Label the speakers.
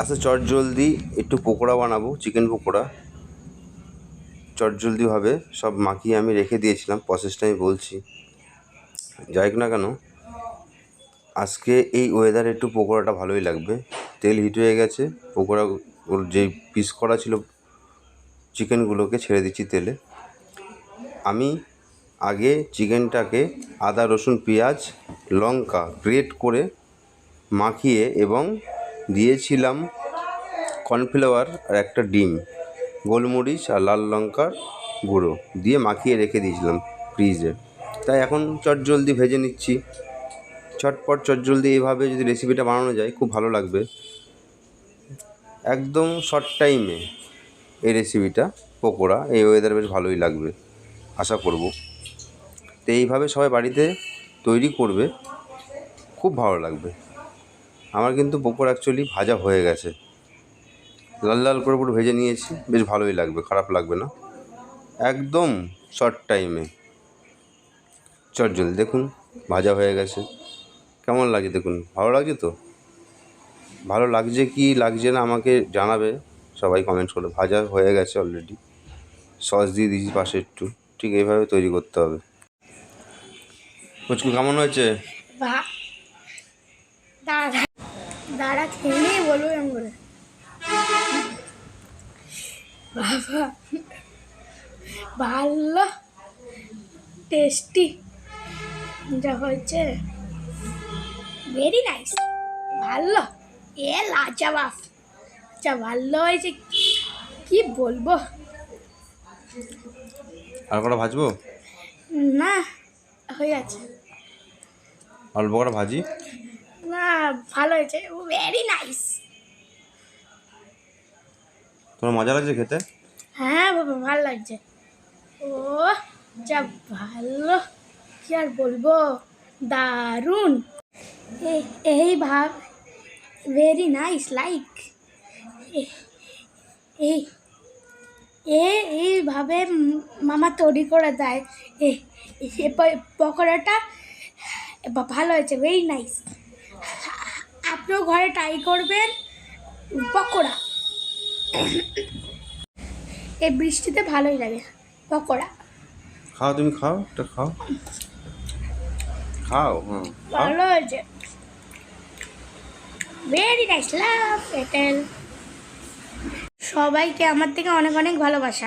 Speaker 1: আচ্ছা চট জলদি একটু পকোড়া বানাবো চিকেন পকোড়া। চট জলদিভাবে সব মাখিয়ে আমি রেখে দিয়েছিলাম প্রসেসটা আমি বলছি। যাই না কেন, আজকে এই ওয়েদারে একটু পকোড়াটা ভালোই লাগবে। তেল হিট হয়ে গেছে, পকোড়া, ওর যে পিস করা ছিল চিকেনগুলোকে ছেড়ে দিচ্ছি তেলে। আমি আগে চিকেনটাকে আদা, রসুন, পেঁয়াজ, লঙ্কা গ্রেট করে মাখিয়ে এবং দিয়েছিলাম কর্নফ্লাওয়ার আর একটা ডিম, গোলমরিচ আর লাল লঙ্কার গুঁড়ো দিয়ে মাখিয়ে রেখে দিয়েছিলাম ফ্রিজে। তাই এখন চট জলদি ভেজে নিচ্ছি। চটপট চট জলদি এইভাবে যদি রেসিপিটা বানানো যায়, খুব ভালো লাগবে। একদম শর্ট টাইমে এই রেসিপিটা, পকোড়া, এই ওয়েদার বেশ ভালোই লাগবে, আশা করব। তো এইভাবে সবাই বাড়িতে তৈরি করবে, খুব ভালো লাগবে। আমার কিন্তু পকোড়া অ্যাকচুয়ালি ভাজা হয়ে গেছে। লাল লাল করে পুরো ভেজে নিয়েছি, বেশ ভালোই লাগবে, খারাপ লাগবে না। একদম শর্ট টাইমে চট জলদি দেখুন, ভাজা হয়ে গেছে। কেমন লাগছে দেখুন, ভালো লাগছে তো? ভালো লাগছে কি লাগছে না আমাকে জানাবে, সবাই কমেন্টস করে ভাজা হয়ে গেছে অলরেডি সস দিয়ে দিয়েছি পাশে একটু। ঠিক এইভাবে তৈরি করতে হবে। পুচকু, কেমন হয়েছে?
Speaker 2: দাঁড়া নিয়ে বলব এমন করে। বাবা ভালো টেস্টি যা হয়েছে। ভেরি নাইস ভালো। এ লাজাবাব আচ্ছা ভালো হয়েছে কি বলব?
Speaker 1: আর কটা ভাজবো?
Speaker 2: না হয়ে আছে
Speaker 1: অল্প কটা ভাজি?
Speaker 2: ভালো হয়েছে। ভেরি নাইস
Speaker 1: তোমার মজা লাগছে খেতে?
Speaker 2: হ্যাঁ বাবা ভালো লাগছে। ও যা ভালো। কি আর বলব? দারুণ। এই ভাব ভেরি নাইস লাইক এই এইভাবে মামা তৈরি করে দেয়। পকোড়াটা ভালো হয়েছে ভেরি নাইস আপনিও ঘরে ট্রাই করবেন পকোড়া। এই বৃষ্টিতে ভালোই লাগে পকোড়া।
Speaker 1: খাও তুমি খাও এটা খাও। খাও খাও।
Speaker 2: ভালো হয়েছে। ভেরি নাইস লাভ এটেল সবাইকে আমার থেকে অনেক অনেক ভালোবাসা।